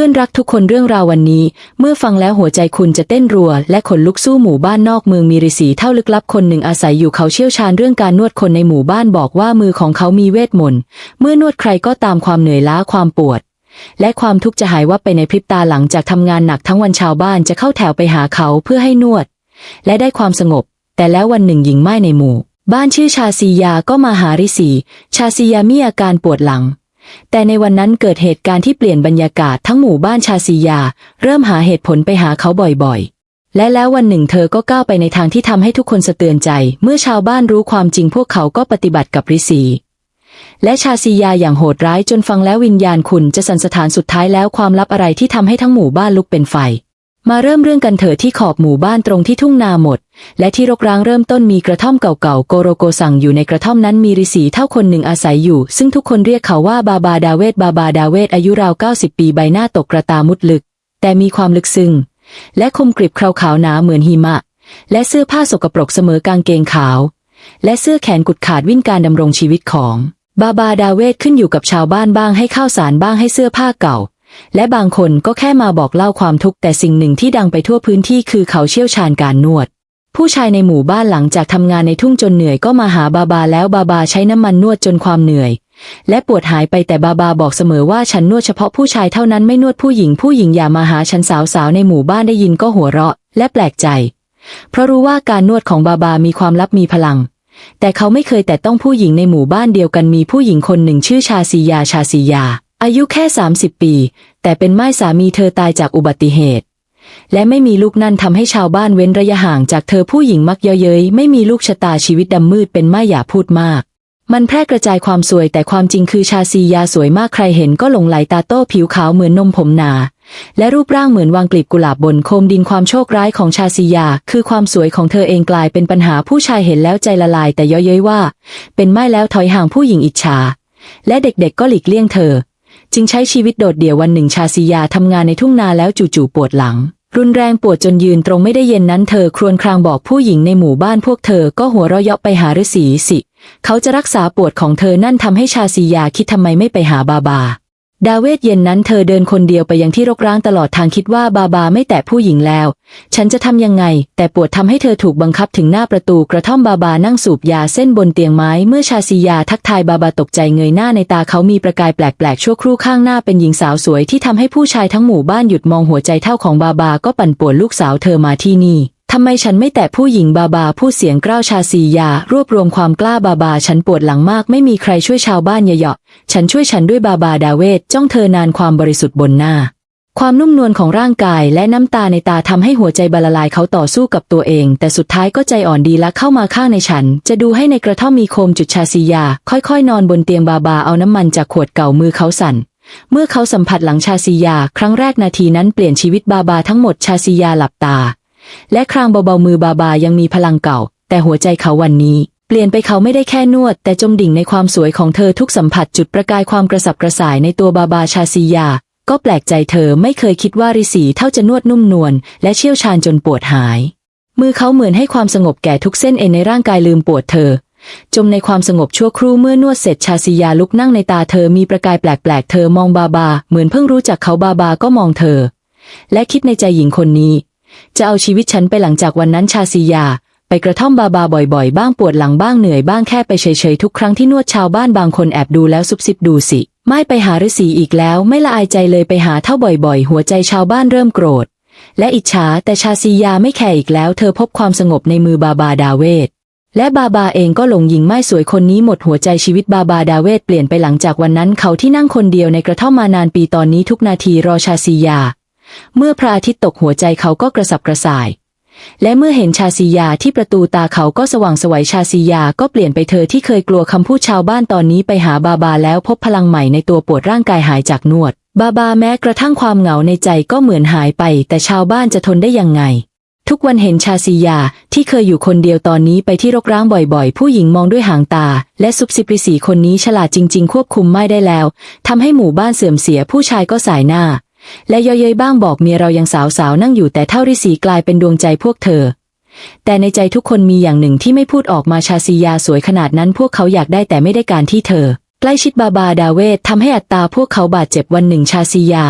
พื่อนรักทุกคนเรื่องราววันนี้ เมื่อฟังแล้วหัวใจคุณจะเต้นรัว และขนลุกสู้หมู่บ้านนอกเมืองมีฤาษีเท่าลึกลับคนหนึ่งอาศัยอยู่เขาเชี่ยวชาญเรื่องการนวดคนในหมู่บ้านบอกว่ามือของเขามีเวทมนต์เมื่อนวดใครก็ตามความเหนื่อยล้าความปวด และความทุกข์จะหายวับไปในพริบตาหลังจากทำงานหนักทั้งวันชาวบ้านจะเข้าแถวไปหาเขาเพื่อให้นวด และได้ความสงบ แต่แล้ววันหนึ่งหญิงไม้ในหมู่ บ้านชื่อชาซียาก็มาหาฤาษีชาซียามีอาการปวดหลัง แต่ในวันนั้นเกิดเหตุการณ์ที่เปลี่ยนบรรยากาศทั้งหมู่บ้านชาซียา เริ่มหาเหตุผลไปหาเขาบ่อยๆ และแล้ววันหนึ่งเธอก็ก้าวไปในทางที่ทำให้ทุกคนสะเตือนใจ เมื่อชาวบ้านรู้ความจริงพวกเขาก็ปฏิบัติกับริษีและชาซียาอย่างโหดร้ายจนฟังแล้ววิญญาณคุณจะสันสถานสุดท้ายแล้วความลับอะไรที่ทำให้ทั้งหมู่บ้านลุกเป็นไฟ มาเริ่มเรื่องกันเถิดที่ขอบหมู่บ้านตรงที่ทุ่งนาหมด และที่รกร้างเริ่มต้นมีกระท่อมเก่าๆโกโรโกสั่งอยู่ในกระท่อมนั้นมีฤาษีเท่าคนหนึ่งอาศัยอยู่ ซึ่งทุกคนเรียกเขาว่าบาบาดาเวตบาบาดาเวตอายุราว90ปีใบหน้าตกกระตามุดลึก แต่มีความลึกซึ้งและคมกริบคราวขาวหนาเหมือนหิมะ และเสื้อผ้าสกปรกเสมอกางเกงขาว และเสื้อแขนกุดขาดวิ่นการดำรงชีวิตของ บาบาดาเวตขึ้นอยู่กับชาวบ้านบ้างให้ข้าวสารบ้างให้เสื้อผ้าเก่า และบางคนก็แค่มาบอกเล่าความทุกข์แต่สิ่งหนึ่งที่ดังไปทั่วพื้นที่คือเขาเชี่ยวชาญการนวด ผู้ชายในหมู่บ้านหลังจากทำงานในทุ่งจนเหนื่อยก็มาหาบาบาแล้วบาบาใช้น้ำมันนวดจนความเหนื่อย และปวดหายไปแต่บาบาบอกเสมอว่าฉันนวดเฉพาะผู้ชายเท่านั้นไม่นวดผู้หญิงผู้หญิงอย่ามาหาฉันสาวๆในหมู่บ้านได้ยินก็หัวเราะ และแปลกใจ เพราะรู้ว่าการนวดของบาบามีความลับมีพลัง แต่เขาไม่เคยแต่ต้องผู้หญิงในหมู่บ้านเดียวกันมีผู้หญิงคนหนึ่งชื่อชาซียาชาซียา อายุแค่ 30 ปี แต่เป็นไม้สามีเธอตายจากอุบัติเหตุ และไม่มีลูกนั่นทำให้ชาวบ้านเว้นระยะห่างจากเธอผู้หญิงมักเยาะเย้ยไม่มีลูกชะตาชีวิตดำมืดเป็นไม้อย่าพูดมาก มันแพร่กระจายความสวยแต่ความจริงคือชาซียาสวยมากใครเห็นก็หลงไหลตาโต้ผิวขาวเหมือนนมผมหนา และรูปร่างเหมือนวางกลีบกุหลาบบนโคมดินความโชคร้ายของชาซียา คือความสวยของเธอเองกลายเป็นปัญหาผู้ชายเห็นแล้วใจละลายแต่เย้อยเย้ยว่า เป็นไม้แล้วถอยห่างผู้หญิงอิจฉาและเด็กๆก็หลีกเลี่ยงเธอ จึงใช้ชีวิตโดดเดี่ยววันหนึ่งชาซียาทำงานในทุ่งนาแล้วจู่ๆปวดหลัง รุนแรงปวดจนยืนตรงไม่ได้เย็นนั้นเธอครวญครางบอกผู้หญิงในหมู่บ้านพวกเธอก็หัวเราะเยาะไปหาฤาษีสิ เขาจะรักษาปวดของเธอนั่นทำให้ชาซียาคิดทำไมไม่ไปหาบาบา ดาเวดเย็นนั้นเธอเดินคนเดียวไปยังที่รกร้างตลอดทางคิดว่าบาบาไม่แตะผู้หญิงแล้ว ฉันจะทำยังไง แต่ปวดทำให้เธอถูกบังคับถึงหน้าประตูกระท่อมบาบานั่งสูบยาเส้นบนเตียงไม้เมื่อชาซียาทักทายบาบาตกใจเงยหน้าในตาเขามีประกายแปลกๆ ชั่วครู่ข้างหน้าเป็นหญิงสาวสวยที่ทำให้ผู้ชายทั้งหมู่บ้านหยุดมองหัวใจเท่าของบาบาก็ปั่นป่วนลูกสาวเธอมาที่นี่ ทำไมฉันไม่แตะผู้หญิงบาบาพูดเสียงกล้าวชาซียารวบรวมความกล้าบาบาฉันปวดหลังมากไม่มีใครช่วยชาวบ้านเยาะๆฉันช่วยฉันด้วยบาบาดาเวดจ้องเธอนานความบริสุทธิ์บนหน้า ความนุ่มนวลของร่างกายและน้ำตาในตาทำให้หัวใจบาลลายเขาต่อสู้กับตัวเอง แต่สุดท้ายก็ใจอ่อนดีและเข้ามาข้างในฉัน จะดูให้ในกระท่อมมีโคมจุดชาซียา ค่อยๆ นอนบนเตียงบาบาเอาน้ำมันจากขวดเก่ามือเขาสั่นเมื่อเขาสัมผัสหลังชาซียา ครั้งแรกนาทีนั้นเปลี่ยนชีวิตบาบาทั้งหมดชาซียาหลับตา และครางเบาๆมือบาบายังมีพลังเก่า แต่หัวใจเขาวันนี้ เปลี่ยนไปเขาไม่ได้แค่นวด แต่จมดิ่งในความสวยของเธอทุกสัมผัสจุดประกายความกระสับกระส่ายในตัวบาบาชาซียา ก็แปลกใจเธอไม่เคยคิดว่าริสีเท่าจะนวดนุ่มนวลและเชี่ยวชาญจนปวดหาย มือเขาเหมือนให้ความสงบแก่ทุกเส้นเอ็นในร่างกายลืมปวดเธอจมในความสงบชั่วครู่เมื่อนวดเสร็จชาซียาลุกนั่งในตาเธอมีประกายแปลกๆ เธอมองบาบา เหมือนเพิ่งรู้จักเขาบาบาก็มองเธอ และคิดในใจหญิงคนนี้ จะเอาชีวิตฉันไปหลังจากวันนั้นชาซียา ไปกระท่อมบาบาบ่อยๆ บ้างปวดหลังบ้างเหนื่อยบ้างแค่ไปเฉยๆ ทุกครั้งที่นวดชาวบ้านบางคนแอบดูแล้วซุบซิบดูสิ ไม่ไปหาฤาษีอีกแล้ว ไม่ละอายใจเลยไปหาเท่าบ่อยๆ หัวใจชาวบ้านเริ่มโกรธ และอิจฉาแต่ชาซียาไม่แคร์อีกแล้ว เธอพบความสงบในมือบาบาดาเวดและบาบาเองก็หลงหญิงไม้สวยคนนี้หมดหัวใจชีวิตบาบาดาเวดเปลี่ยนไปหลังจากวันนั้นเขาที่นั่งคนเดียวในกระท่อมมานานปีตอนนี้ทุกนาทีรอชาซียา เมื่อพระอาทิตย์ตกหัวใจเขาก็กระสับกระส่าย และเมื่อเห็นชาซียาที่ประตูตาเขาก็สว่างสวัยชาซียาก็เปลี่ยนไปเธอที่เคยกลัวคำพูดชาวบ้านตอนนี้ไปหาบาบาแล้วพบพลังใหม่ในตัวปวดร่างกายหายจากนวด บาบาแม้กระทั่งความเหงาในใจก็เหมือนหายไป แต่ชาวบ้านจะทนได้ยังไงทุกวันเห็นชาซียาที่เคยอยู่คนเดียวตอนนี้ไปที่รกร้างบ่อยๆ ผู้หญิงมองด้วยหางตา และซุบซิบริสีคนนี้ฉลาดจริง ๆ ควบคุมไม่ได้แล้วทำให้หมู่บ้านเสื่อมเสียผู้ชายก็สายหน้า และเย่อเย้ยบ้างบอกเมียเรายังสาวๆนั่งอยู่แต่เท่าริสีกลายเป็นดวงใจพวกเธอ แต่ในใจทุกคนมีอย่างหนึ่งที่ไม่พูดออกมาชาซียาสวยขนาดนั้นพวกเขาอยากได้แต่ไม่ได้การที่เธอ ใกล้ชิดบาบาดาเวททำให้อัตตาพวกเขาบาดเจ็บวันหนึ่งชาซียา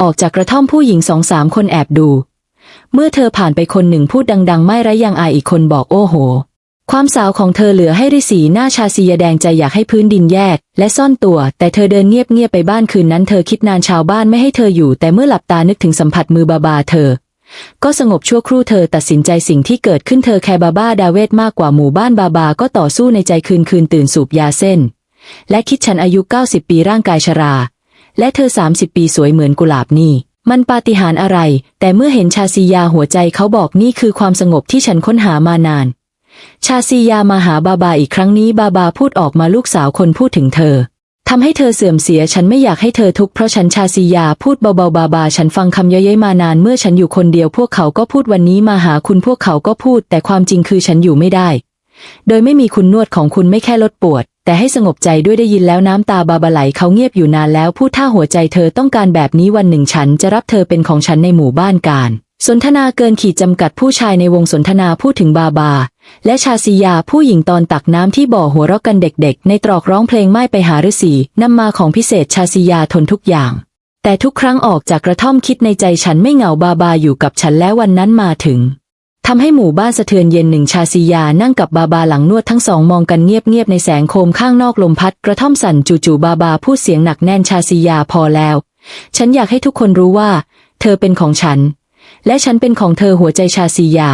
ออกจากกระท่อมผู้หญิงสองสามคนแอบดู เมื่อเธอผ่านไปคนหนึ่งพูดดัง ๆ ไม่ไรยังอายอีกคนบอกโอ้โห ความสาวของเธอเหลือให้ริสีหน้าชาซียาแดงใจอยากให้พื้นดินแยก และซ่อนตัว แต่เธอเดินเงียบๆไปบ้านคืนนั้นเธอคิดนานชาวบ้านไม่ให้เธออยู่ แต่เมื่อหลับตานึกถึงสัมผัสมือบาบาเธอ ก็สงบชั่วครู่เธอตัดสินใจสิ่งที่เกิดขึ้นเธอแคร์บาบาดาเวดมากกว่าหมู่บ้านบาบาก็ต่อสู้ในใจคืนคืนตื่นสูบยาเส้น และคิดฉันอายุ 90 ปีร่างกายชรา และเธอ 30 ปีสวยเหมือนกุหลาบนี่มันปาฏิหาริย์อะไร แต่เมื่อเห็นชาซียาหัวใจเขาบอกนี่คือความสงบที่ฉันค้นหามานาน ชาซียามาหาบาบาอีกครั้งนี้บาบาพูดออกมาลูกสาวคนพูดถึงเธอทำให้เธอเสื่อมเสียฉันไม่อยากให้เธอทุกข์เพราะฉันชาซียาพูดเบาๆบาบาฉันฟังคำเย้ยๆมานานเมื่อฉันอยู่คนเดียวพวกเขาก็พูดวันนี้มาหาคุณพวกเขาก็พูด แต่ความจริงคือฉันอยู่ไม่ได้ โดยไม่มีคุณนวดของคุณไม่แค่ลดปวด แต่ให้สงบใจด้วยได้ยินแล้วน้ำตาบาบาไหลเขาเงียบอยู่นานแล้วพูดถ้าหัวใจเธอต้องการแบบนี้วันหนึ่งฉันจะรับเธอเป็นของฉันในหมู่บ้านการ สนทนาเกินขีดจำกัดผู้ชายในวงสนทนาพูดถึงบาบา และชาซียาผู้หญิงตอนตักน้ำที่บ่อหัวเราะกันเด็กๆ ในตรอกร้องเพลงไม่ไปหาฤาษีนำมาของพิเศษชาซียาทนทุกอย่าง แต่ทุกครั้งออกจากกระท่อมคิดในใจฉันไม่เหงาบาบาอยู่กับฉันแล้ววันนั้นมาถึงทำให้หมู่บ้านสะเทือนเย็นหนึ่งชาซียานั่งกับบาบาหลังนวดทั้งสองมองกันเงียบๆในแสงโคมข้างนอกลมพัดกระท่อมสั่นจู่ๆบาบาพูดเสียงหนักแน่นชาซียาพอแล้ว ฉันอยากให้ทุกคนรู้ว่า เธอเป็นของฉัน และฉันเป็นของเธอหัวใจชาซียา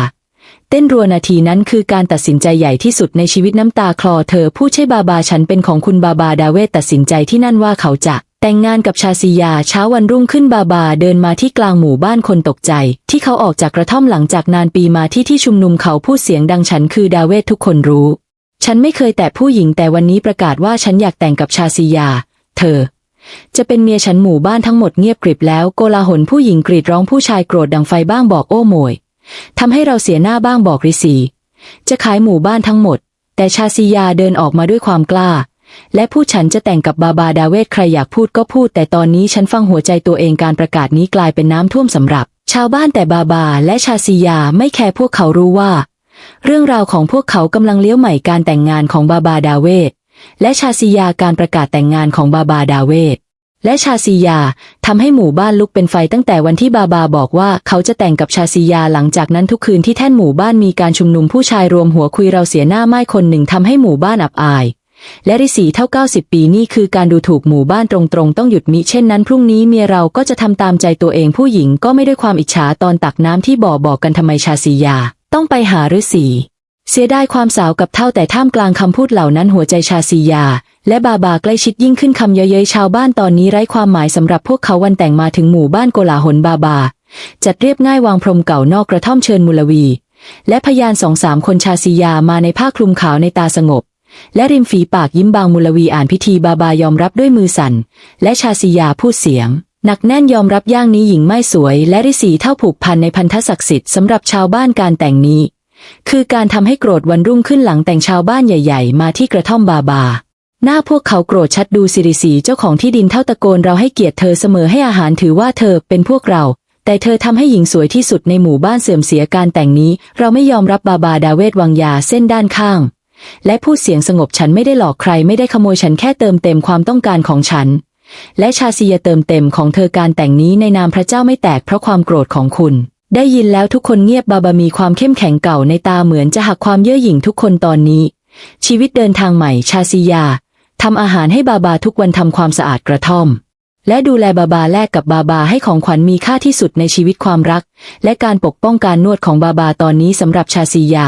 เต้นรัวนาทีนั้นคือการตัดสินใจใหญ่ที่สุดในชีวิตน้ำตาคลอเธอพูดใช่บาบาฉันเป็นของคุณบาบาดาเวตตัดสินใจที่นั่นว่าเขาจะแต่งงานกับชาซียาเช้าวันรุ่งขึ้นบาบาเดินมาที่กลางหมู่บ้านคนตกใจ ที่เขาออกจากกระท่อมหลังจากนานปีมาที่ที่ชุมนุมเขาพูดเสียงดังฉันคือดาเวตทุกคนรู้ ฉันไม่เคยแตะผู้หญิงแต่วันนี้ประกาศว่าฉันอยากแต่งกับชาซียา เธอ จะเป็นเมียฉันหมู่บ้านทั้งหมดเงียบกริบแล้วโกลาหลผู้หญิงกรีดร้องผู้ชายโกรธดังไฟบ้างบอกโอ้โมยทำให้เราเสียหน้าบ้างบอกริสีจะขายหมู่บ้านทั้งหมด แต่ชาซียาเดินออกมาด้วยความกล้า และพูดฉันจะแต่งกับบาบาดาเวทใครอยากพูดก็พูด แต่ตอนนี้ฉันฟังหัวใจตัวเองการประกาศนี้กลายเป็นน้ำท่วมสำหรับ ชาวบ้านแต่บาบาและชาซียาไม่แคร์พวกเขารู้ว่า เรื่องราวของพวกเขากำลังเลี้ยวใหม่การแต่งงานของบาบาดาเวท และชาซียาการประกาศแต่งงานของบาบาดาเวทและชาซียาทำให้หมู่บ้านลุกเป็นไฟตั้งแต่วันที่บาบาบอกว่าเขาจะแต่งกับชาซียาหลังจากนั้นทุกคืนที่แท่นหมู่บ้านมีการชุมนุมผู้ชายรวมหัวคุยเราเสียหน้าไม่คนหนึ่งทำให้หมู่บ้านอับอาย และริสีเท่า 90 ปีนี่คือการดูถูกหมู่บ้านตรงๆ ต้องหยุดมิเช่นนั้น พรุ่งนี้เมียเราก็จะทำตามใจตัวเองผู้หญิงก็ไม่ด้วยความอิจฉาตอนตักน้ำที่บ่อบอกกันทำไมชาซียา ต้องไปหาฤาษี เสียดายความสาวกับเท่าแต่ท่ามกลางคำพูดเหล่านั้นหัวใจชาซียา และบาบาใกล้ชิดยิ่งขึ้นคำเย้ยๆชาวบ้านตอนนี้ไร้ความหมายสำหรับพวกเขาวันแต่งมาถึงหมู่บ้านโกลาหลบาบา จัดเรียบง่ายวางพรมเก่านอกกระท่อมเชิญมุลวี และพยานสองสามคนชาซียามาในผ้าคลุมขาวในตาสงบ และริมฝีปากยิ้มบางมุลวีอ่านพิธีบาบายอมรับด้วยมือสั่น และชาซียาพูดเสียงหนักแน่นยอมรับย่างนี้หญิงไม่สวย และริสีเท่าผูกพันในพันธศักดิ์สิทธิ์สำหรับชาวบ้านการแต่งนี้ คือการทำให้โกรธวันรุ่งขึ้นหลังแต่งชาวบ้านใหญ่ ๆ มาที่กระท่อมบาบา หน้าพวกเขาโกรธชัดดูสิริสีเจ้าของที่ดินเท่าตะโกนเราให้เกียรติเธอเสมอให้อาหารถือว่าเธอเป็นพวกเรา แต่เธอทำให้หญิงสวยที่สุดในหมู่บ้านเสื่อมเสียการแต่งนี้ เราไม่ยอมรับบาบาดาเวดวางยาเส้นด้านข้าง และพูดเสียงสงบฉันไม่ได้หลอกใครไม่ได้ขโมยฉันแค่เติมเต็มความต้องการของฉัน และชาซียาเติมเต็มของเธอการแต่งนี้ในนามพระเจ้าไม่แตกเพราะความโกรธของคุณ ได้ยินแล้วทุกคนเงียบบาบามีความเข้มแข็งเก่าในตาเหมือนจะหักความเย่อหยิ่งทุกคนตอนนี้ ชีวิตเดินทางใหม่ชาซียาทำอาหารให้บาบาทุกวันทำความสะอาดกระท่อม และดูแลบาบาแลกกับบาบาให้ของขวัญมีค่าที่สุดในชีวิตความรัก และการปกป้องการนวดของบาบาตอนนี้สำหรับชาซียา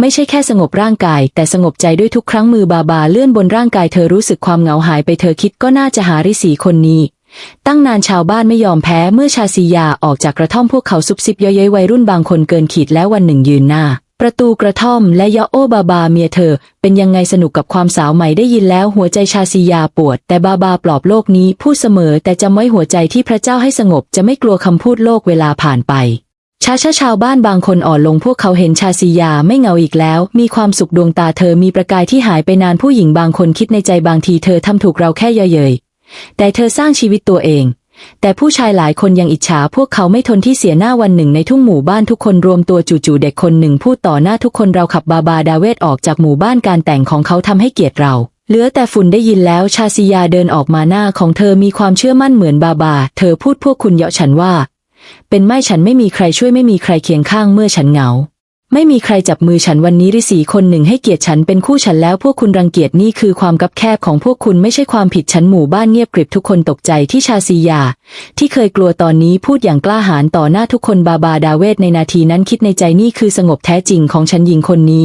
ไม่ใช่แค่สงบร่างกาย แต่สงบใจด้วยทุกครั้งมือบาบาเลื่อนบนร่างกายเธอรู้สึกความเหงาหายไปเธอคิดก็น่าจะหาริสีคนนี้ ตั้งนานชาวบ้านไม่ยอมแพ้เมื่อชาซียาออกจากกระท่อมพวกเขาซุบซิบเย้ยๆวัยรุ่นบางคนเกินขีดแล้ววันหนึ่งยืนหน้า ประตูกระท่อมและยะโอบาบาเมียเธอ เป็นยังไงสนุกกับความสาวใหม่ได้ยินแล้วหัวใจชาซียาปวด แต่บาบาปลอบโลกนี้พูดเสมอแต่จำไว้หัวใจที่พระเจ้าให้สงบจะไม่กลัวคำพูดโลกเวลาผ่านไปชาชาชาวบ้านบางคนอ่อนลงพวกเขาเห็นชาซียาไม่เงาอีกแล้ว มีความสุขดวงตาเธอมีประกายที่หายไปนานผู้หญิงบางคนคิดในใจบางทีเธอทำถูกเราแค่เยย แต่เธอสร้างชีวิตตัวเอง แต่ผู้ชายหลายคนยังอิจฉาพวกเขาไม่ทนที่เสียหน้าวันหนึ่งในทุ่งหมู่บ้านทุกคนรวมตัวจู่ๆเด็กคนหนึ่งพูดต่อหน้าทุกคนเราขับบาบาดาเวดออกจากหมู่บ้านการแต่งของเขาทำให้เกียรติเราเหลือแต่ฝุ่นได้ยินแล้วชาซิยาเดินออกมาหน้าของเธอมีความเชื่อมั่นเหมือนบาบา เธอพูดพวกคุณเยาะฉันว่า เป็นไม่ฉันไม่มีใครช่วยไม่มีใครเคียงข้างเมื่อฉันเหงา ไม่มีใครจับมือฉันวันนี้ริสีคนหนึ่งให้เกียรติฉันเป็นคู่ฉันแล้วพวกคุณรังเกียจนี่คือความกับแคบของพวกคุณไม่ใช่ความผิดฉันหมู่บ้านเงียบกริบทุกคนตกใจที่ชาซียา ที่เคยกลัวตอนนี้พูดอย่างกล้าหาญต่อหน้าทุกคนบาบาดาเวดในนาทีนั้นคิดในใจนี่คือสงบแท้จริงของฉันหญิงคนนี้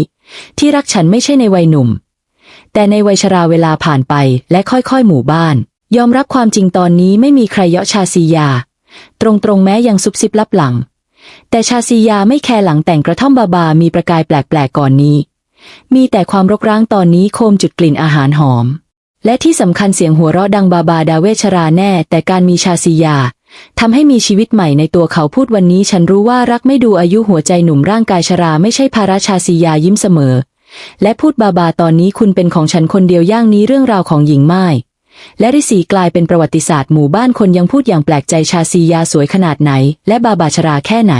ที่รักฉันไม่ใช่ในวัยหนุ่ม แต่ในวัยชราเวลาผ่านไปและค่อยๆ หมู่บ้าน ยอมรับความจริงตอนนี้ไม่มีใครเยาะชาซียา ตรงๆแม้ยังซุบซิบลับหลัง แต่ชาซียาไม่แคร์หลังแต่งกระท่อมบาบามีประกายแปลกๆก่อนนี้ มีแต่ความรกร้างตอนนี้โคมจุดกลิ่นอาหารหอม และที่สำคัญเสียงหัวเราะดังบาบาดาเวชราแน่ แต่การมีชาซียาทำให้มีชีวิตใหม่ในตัวเขาพูดวันนี้ ฉันรู้ว่ารักไม่ดูอายุหัวใจหนุ่มร่างกายชราไม่ใช่ภาระชาซียายิ้มเสมอ และพูดบาบาตอนนี้คุณเป็นของฉันคนเดียวย่างนี้เรื่องราวของหญิงไม้ และริสีกลายเป็นประวัติศาสตร์หมู่บ้านคนยังพูดอย่างแปลกใจชาซียาสวยขนาดไหน และบาบาชราแค่ไหน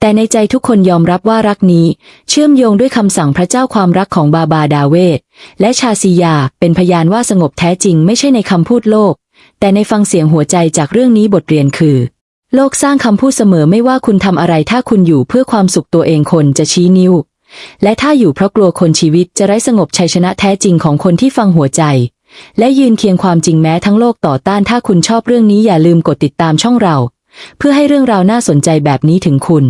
แต่ในใจทุกคนยอมรับว่ารักนี้ เชื่อมโยงด้วยคำสั่งพระเจ้าความรักของบาบาดาเวดและชาซียาเป็นพยานว่าสงบแท้จริงไม่ใช่ในคำพูดโลก แต่ในฟังเสียงหัวใจจากเรื่องนี้บทเรียนคือ โลกสร้างคำพูดเสมอไม่ว่าคุณทำอะไรถ้าคุณอยู่เพื่อความสุขตัวเองคนจะชี้นิ้วและถ้าอยู่เพราะกลัวคนชีวิตจะไร้สงบชัยชนะแท้จริงของคนที่ฟังหัวใจ และยืนเคียงความจริงแม้ทั้งโลกต่อต้านถ้าคุณชอบเรื่องนี้อย่าลืมกดติดตามช่องเรา เพื่อให้เรื่องราวน่าสนใจแบบนี้ถึงคุณ